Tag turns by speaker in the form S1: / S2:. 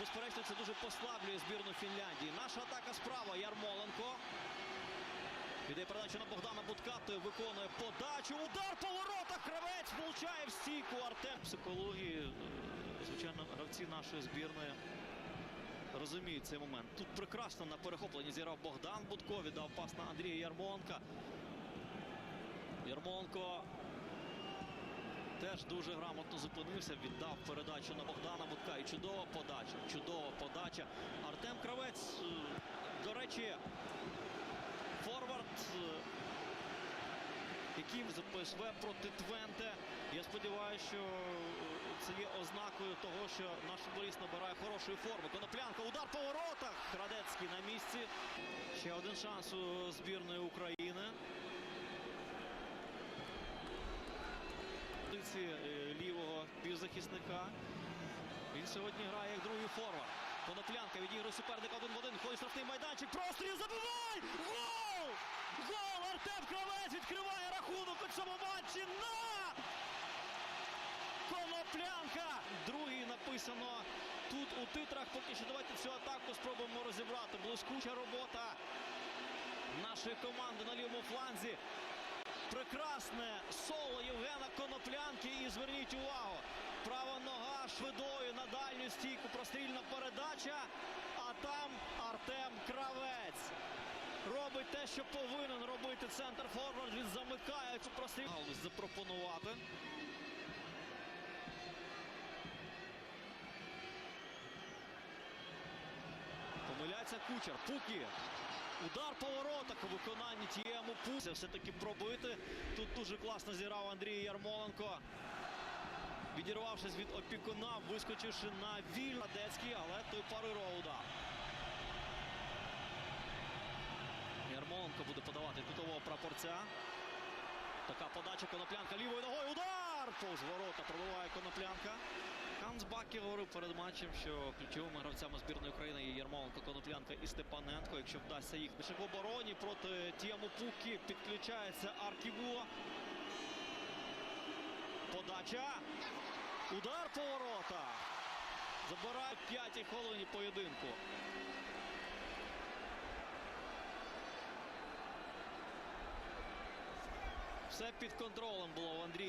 S1: безперечно, це дуже послаблює збірну Фінляндії. Наша атака справа. Ярмоленко. Іде передача на Богдана Будка, виконує подачу. Удар по воротах. Кравець влучає в стійку. Артем. Психології, е, звичайно, гравці нашої збірної розуміють цей момент. Тут прекрасно на перехопленні зіграв Богдан Будко, віддав пас на Андрія Ярмоленка. Ярмоленко теж дуже грамотно зупинився, віддав передачу на Богдана Будка. І чудова подача. Чудова подача. Артем Кравець, е, до речі, форвард, е, який за ПСВ проти Твенте. Я сподіваюся, що е, це є ознакою того, що наш футболіст набирає хорошої форми. Коноплянка, удар по воротах. Радецький на місці. Ще один шанс у збірної України. Півзахисника. Він сьогодні грає як другий форвард. Коноплянка відігрує суперника один в один. Ходить штрафний майданчик. Простріл забивай! Гол! Гол! Артем Кравець відкриває рахунок у цьому матчі на Коноплянка! Другий написано тут у титрах. Поки що давайте цю атаку спробуємо розібрати. Блискуча робота нашої команди на лівому фланзі. Прекрасне соло Євгена швидою на дальню стійку. Прострільна передача. А там Артем Кравець. Робить те, що повинен робити центр форвард. Він замикає цю прострільну запропонувати. Помиляється кучер. Пукі. Удар по воротах у виконанні тієму Пуся. Все-таки пробити. Тут дуже класно зіграв Андрій Ярмоленко. Відірвавшись від опікуна, вискочивши на віль Радецький, але той парирував удар. Ярмоленко буде подавати кутового прапорця. Така подача Коноплянка лівою ногою. Удар! Повз ворота пробиває Коноплянка. Ханс Бакі говорив перед матчем, що ключовими гравцями збірної України є Ярмоленко, Коноплянка і Степаненко. Якщо вдасться їх лише в обороні проти Тіаму Пукі підключається Арківуа. Подача. Удар по ворота. Забирають п'ятій хвилині поєдинку. Все під контролем було в Андрія.